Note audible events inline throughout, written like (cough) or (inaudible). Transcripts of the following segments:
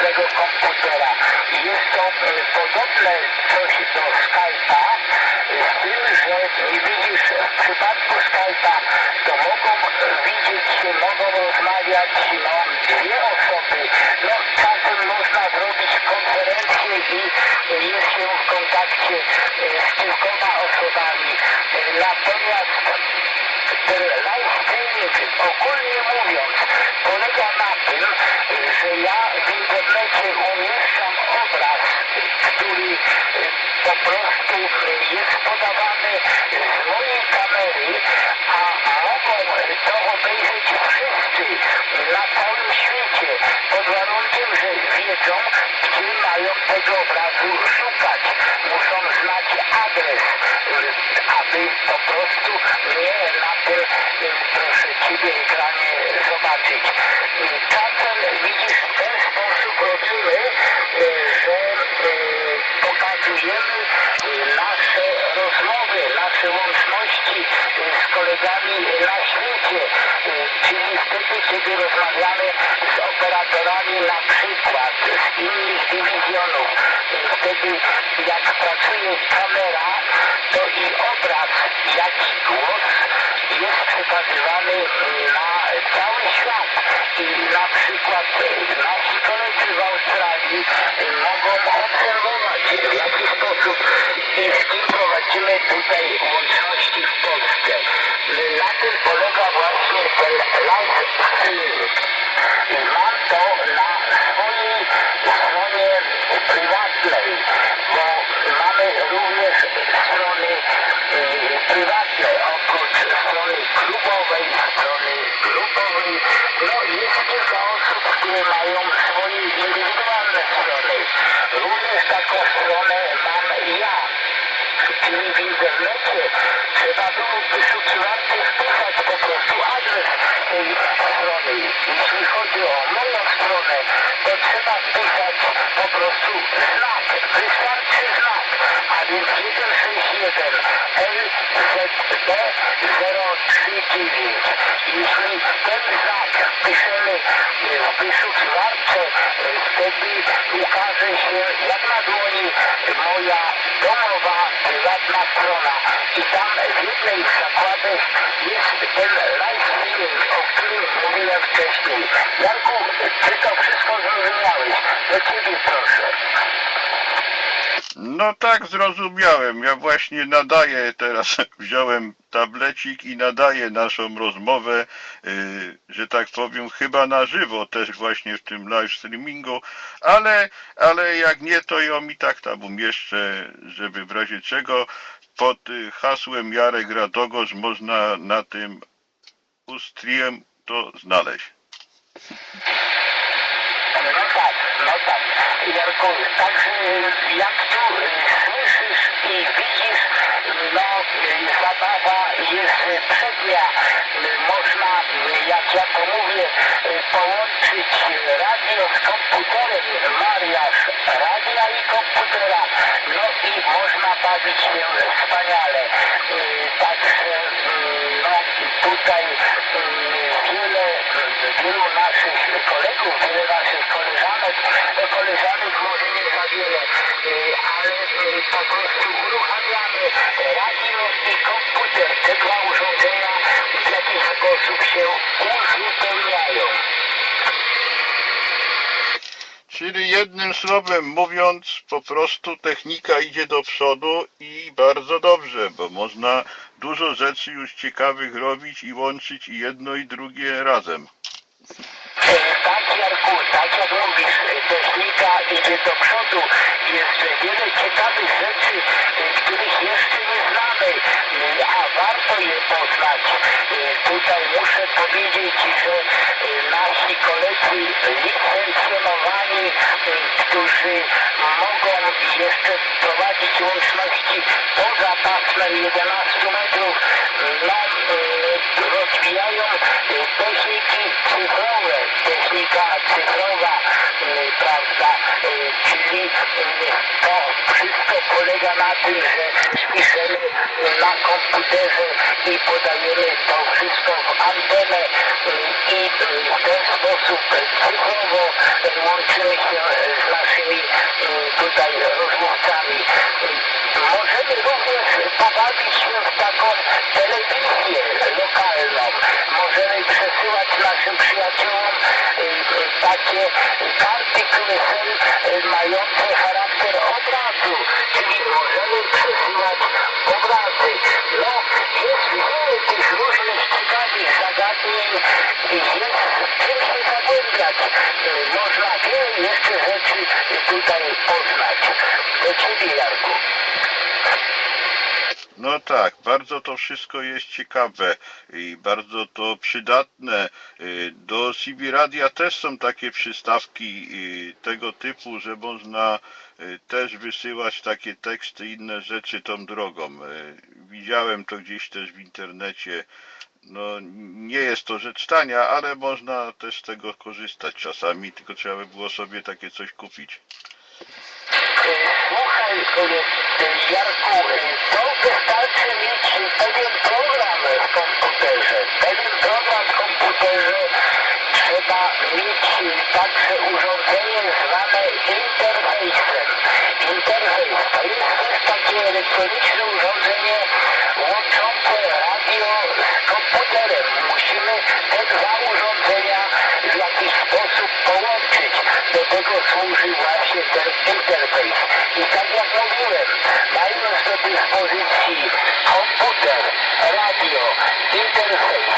swego komputera. Jest to e, podobne coś do Skype'a, e, z tym, że e, widzisz, w przypadku Skype'a to mogą e, widzieć się, mogą rozmawiać no, dwie osoby. No, czasem można zrobić konferencję i jest się w kontakcie z kilkoma osobami. Natomiast ten live streaming, ogólnie mówiąc, polega na tym, że ja w internecie umieszczam obraz, który po prostu jest podawany z mojej kamery, a mogą to obejrzeć wszyscy na całym świecie, pod warunkiem, że wiedzą, gdzie mają tego obrazu szukać. Muszą znać adres, aby po prostu mnie na tym, proszę Ciebie, ekranie zobaczyć. Czasem widzisz, w ten sposób robimy, że pokazujemy nasze rozmowy, nasze łączności z kolegami na świecie, czyli wtedy, kiedy rozmawiamy z operatorami na przykład z innych dywizjonów. Wtedy jak pracuje kamera, to i obraz, jak i głos jest przekazywany na cały świat. I na przykład nasi koledzy w Australii mogą obserwować w jaki sposób i z kim prowadzimy tutaj łączności w Polsce. Na tym polega właśnie ten live streaming. Mam to na swojej stronie prywatnej, bo mamy również strony y, prywatne, oprócz strony klubowej, strony grupowej. No jest kilka osób, które mają swoje indywidualne strony. Również taką stronę mam ja. Czyli w internecie trzeba było w wyszukiwarce wpisać po prostu adres tej strony. Jeśli chodzi o moją stronę, to trzeba wpisać po prostu stop. They stop 1 LZB039. Jeśli ten znak piszemy w wyszukiwarce, wtedy ukaże się jak na dłoni moja domowa prywatna strona. I tam w jednej z zakładek jest ten live stream, o którym mówiłem wcześniej. Jarku, czy to wszystko zrozumiałeś? Do Ciebie proszę. No tak, zrozumiałem. Ja właśnie nadaję teraz, (laughs) wziąłem tablecik i nadaję naszą rozmowę, y, że tak powiem, chyba na żywo też właśnie w tym live streamingu, ale, ale jak nie, to ją i tak tam umieszczę, żeby w razie czego pod y, hasłem Jarek Radogosz można na tym Ustriem to znaleźć. No tak, no tak. Także jak tu y, słyszysz i widzisz, no y, zabawa jest y, przednia. Y, Można, y, jak ja to mówię, y, połączyć radio z komputerem, mariaż radia i komputera. No i można bawić się wspaniale. Y, Także y, no tutaj y, wiele, wielu naszych kolegów, wiele naszych koleżanek, może nie za wiele, ale y, po prostu uruchamiamy radio i komputer. Te dwa urządzenia w jakiś sposób się uzupełniają. Czyli jednym słowem mówiąc, po prostu technika idzie do przodu i bardzo dobrze, bo można dużo rzeczy już ciekawych robić i łączyć i jedno i drugie razem. Tak Jarku, tak jak mówisz, technika idzie do przodu. Jest wiele ciekawych rzeczy, których jeszcze nie znamy, a warto je poznać. Tutaj muszę powiedzieć, że nasi koledzy licencjonowani, którzy mogą jeszcze prowadzić łączności poza pasmem 11 metrów, no, rozwijają techniki technika cyfrowa, e, prawda, e, czyli e, to wszystko polega na tym, że piszemy na komputerze i podajemy to wszystko w antenę e, i w ten sposób cyfrowo łączymy się tutaj różnicami. Możemy również pobawić taką telewizję lokalną. Możemy przesyłać naszym przyjaciołom y, y, takie karty QSL y, mające charakter obrazu, czyli możemy przesyłać obrazy. No, jest wiele tych różnych ciekawych zagadnień, jest czym się zagłębiać. Można wiele jeszcze rzeczy tutaj poznać. Do Ciebie, Jarku. No tak, bardzo to wszystko jest ciekawe i bardzo to przydatne. Y, Do CB Radia też są takie przystawki y, tego typu, że można y, też wysyłać takie teksty, inne rzeczy tą drogą. Widziałem to gdzieś też w internecie. No, nie jest to rzecz tania, ale można też z tego korzystać czasami, tylko trzeba by było sobie takie coś kupić. Słuchaj, Jarku, to wystarczy mieć pewien program w komputerze. Pewien program w komputerze trzeba mieć także urządzenie zwane interfejsem. Interfejs to jest też takie elektroniczne urządzenie łączące radio z komputerem. Musimy te dwa urządzenia w jakiś sposób połączyć. Do tego służy interfejs. I tak jak mówiłem, mając do dyspozycji komputer, radio, interfejs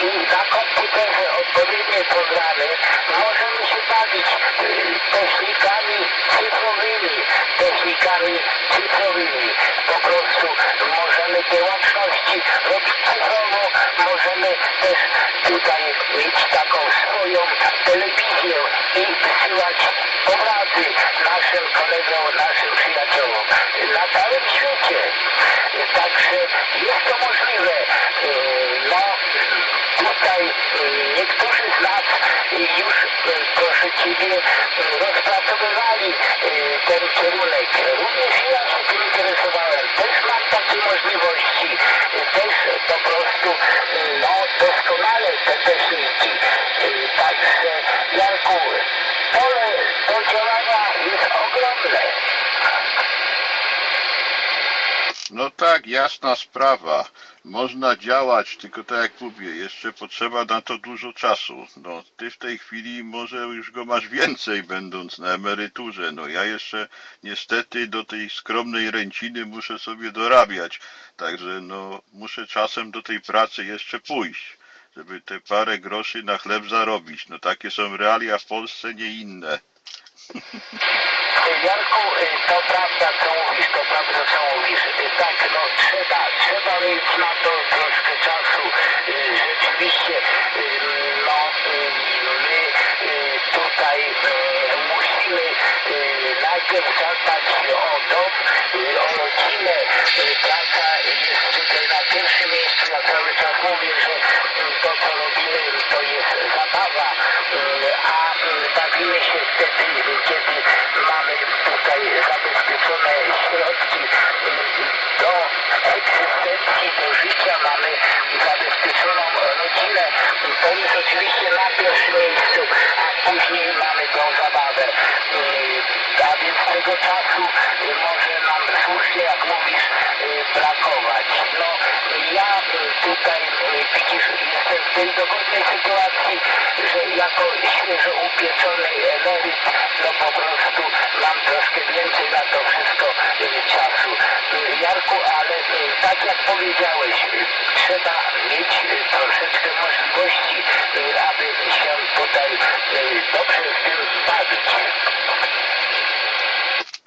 i na komputerze odpowiednie programy, możemy się bawić y, technikami cyfrowymi, technikami cyfrowymi. Po prostu możemy te łączności robić cyfrowo, możemy też tutaj mieć taką swoją telewizję i wysyłać obrazy naszym kolegom, naszym przyjaciołom na całym świecie. Także jest to możliwe. Yy, No, tutaj yy, niektórzy z nas już, yy, proszę Ciebie, rozpracowywali ten kierunek. Również ja się tym interesowałem. Też mam takie możliwości. Też po prostu no, doskonale te techniki. Yy, Także, Jarku, pole do działania jest ogromne. No tak, jasna sprawa. Można działać, tylko tak jak mówię, jeszcze potrzeba na to dużo czasu. No, ty w tej chwili może już go masz więcej, będąc na emeryturze. No, ja jeszcze niestety do tej skromnej ręciny muszę sobie dorabiać. Także no, muszę czasem do tej pracy jeszcze pójść, żeby te parę groszy na chleb zarobić. No, takie są realia w Polsce, nie inne. Jarku, y, to prawda mówisz, to prawda co mówisz. Y, Tak, no trzeba, mieć na to troszkę czasu. Rzeczywiście, y, no y, my y, tutaj musimy najpierw zadbać o dom, o rodzinę. Praca jest tutaj na pierwszym miejscu. Ja cały czas mówię, że to co robimy to jest zabawa, a bawimy się wtedy, kiedy tutaj zabezpieczone środki y, do egzystencji, do życia, mamy zabezpieczoną rodzinę. To jest oczywiście na pierwszym miejscu, a później mamy tą zabawę. Y, A więc tego czasu y, może nam słusznie, jak mówisz, brakować. No, ja tutaj, widzisz, jestem w tej dogodnej sytuacji, że jako świeżo upieczony emeryt, no po prostu mam troszkę więcej na to wszystko y, czasu. Y, Jarku, ale y, tak jak powiedziałeś, trzeba mieć troszeczkę możliwości, aby się tutaj dobrze w tym bawić.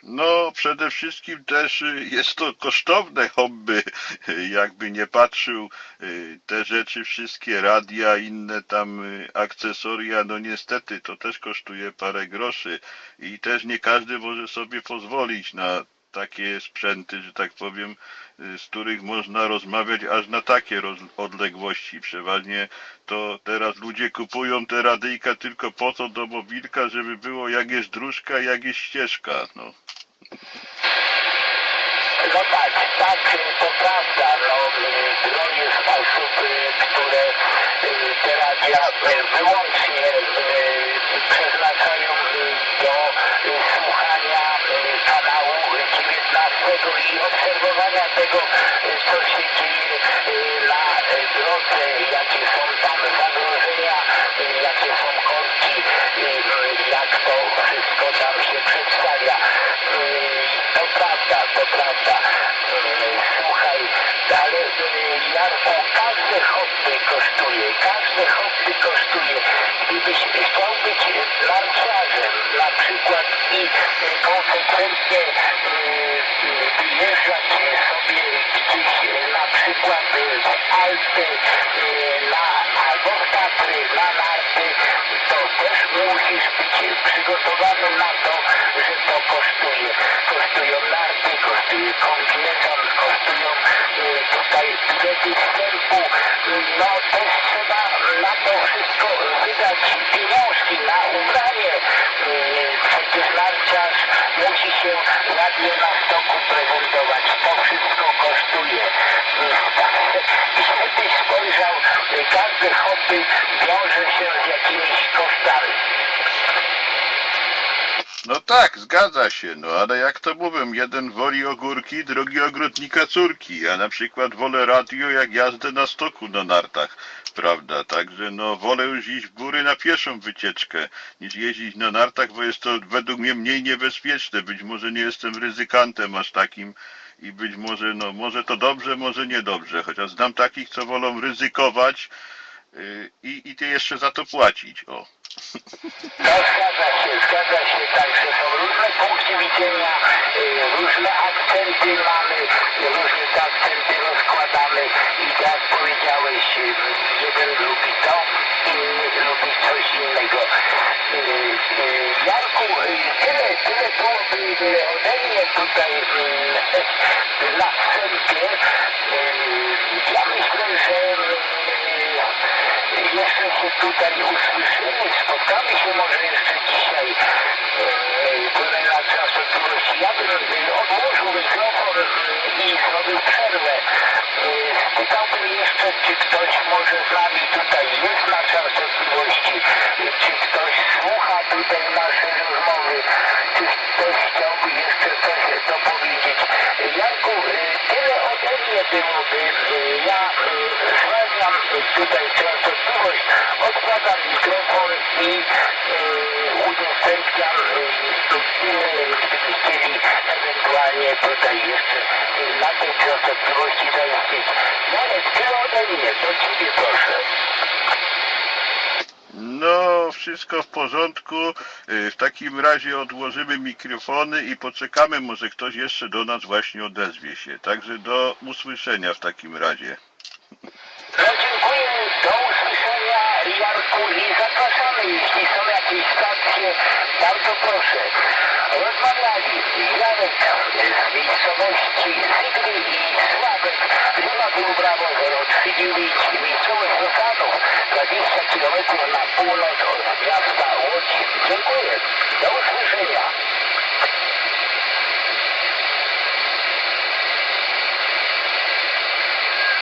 No, przede wszystkim też y, jest to kosztowne hobby, (laughs) jakby nie patrzył, y, te rzeczy wszystkie, radia, inne tam y, akcesoria, no niestety to też kosztuje parę groszy i też nie każdy może sobie pozwolić na takie sprzęty, że tak powiem, z których można rozmawiać aż na takie odległości. Przeważnie to teraz ludzie kupują te radyjka tylko po to do mobilka, żeby było jak jest dróżka, jak jest ścieżka, no. No tak, tak, to prawda. No, y, gronie osób, y, które y, te radia y, wyłącznie przeznaczają do słuchania tego i obserwowania tego, co się dzieje na drodze, jakie są tam zagrożenia, jakie są korki, y, jak to wszystko tam się przedstawia. To prawda, Słuchaj, ale Jarku, każde hobby kosztuje, każde hobby kosztuje. Gdybyś chciał być narciarzem na przykład i konsekwentnie y, y, wyjeżdżać sobie gdzieś na przykład w Alpy y, na, albo w Tatry na narty, to też musisz być przygotowany na to, że to kosztuje. Kosztują narty, kosztuje kombinezon, kosztują y, tutaj bilety wstępu. No też trzeba na to wszystko wydać pieniążki, na ubranie. Y, Przecież narciarz musi się ładnie na stoku prezentować. To wszystko kosztuje. Y, każde hobby wiąże się z jakimiś kosztami. No tak, zgadza się, no ale jak to mówię, jeden woli ogórki, drugi ogrodnika córki. Ja na przykład wolę radio jak jazdę na stoku na nartach, prawda? Także no wolę już iść w góry na pieszą wycieczkę, niż jeździć na nartach, bo jest to według mnie mniej niebezpieczne. Być może nie jestem ryzykantem aż takim i być może, no może to dobrze, może niedobrze, chociaż znam takich, co wolą ryzykować yy, i, i ty jeszcze za to płacić, o. Zgadza się, zgadza się, także są różne punkty widzenia, y, różne akcenty mamy, różne te akcenty rozkładamy i tak jak powiedziałeś, y, jeden lubi to, inny lubi coś innego. Jarku, tyle, tyle byłoby ode mnie tutaj y, na wstępie. Y, Ja myślę, że y, jeszcze się tutaj usłyszymy, spotkamy się może jeszcze dzisiaj w relacjach częstotliwości. Ja bym odłożył mikrofon i zrobił przerwę. Spytałbym jeszcze, czy ktoś może z nami tutaj jest na częstotliwości, czy ktoś słucha tutaj naszej rozmowy, czy ktoś chciałby jeszcze coś dopowiedzieć. Janku, e, tyle ode mnie byłoby. E, Ja e, zwalniam tutaj częstotliwość, odkładam mikrofon i e, udostępniam gdyby chcieli ewentualnie tutaj jeszcze e, na tej częstotliwości zaistnieć. Janek, tyle ode mnie, do Ciebie proszę. No, wszystko w porządku. Y, W takim razie odłożymy mikrofony i poczekamy, może ktoś jeszcze do nas właśnie odezwie się. Także do usłyszenia w takim razie. No dziękuję, do usłyszenia Jarku i zapraszamy, jeśli są jakieś stacje, bardzo proszę. Rozmawiali Janek z miejscowości Sygry i Sławek, Lima Blue Bravo 039, miejscowość Rosanów, 20 km na północ od miasta Łódź. Dziękuję, do usłyszenia.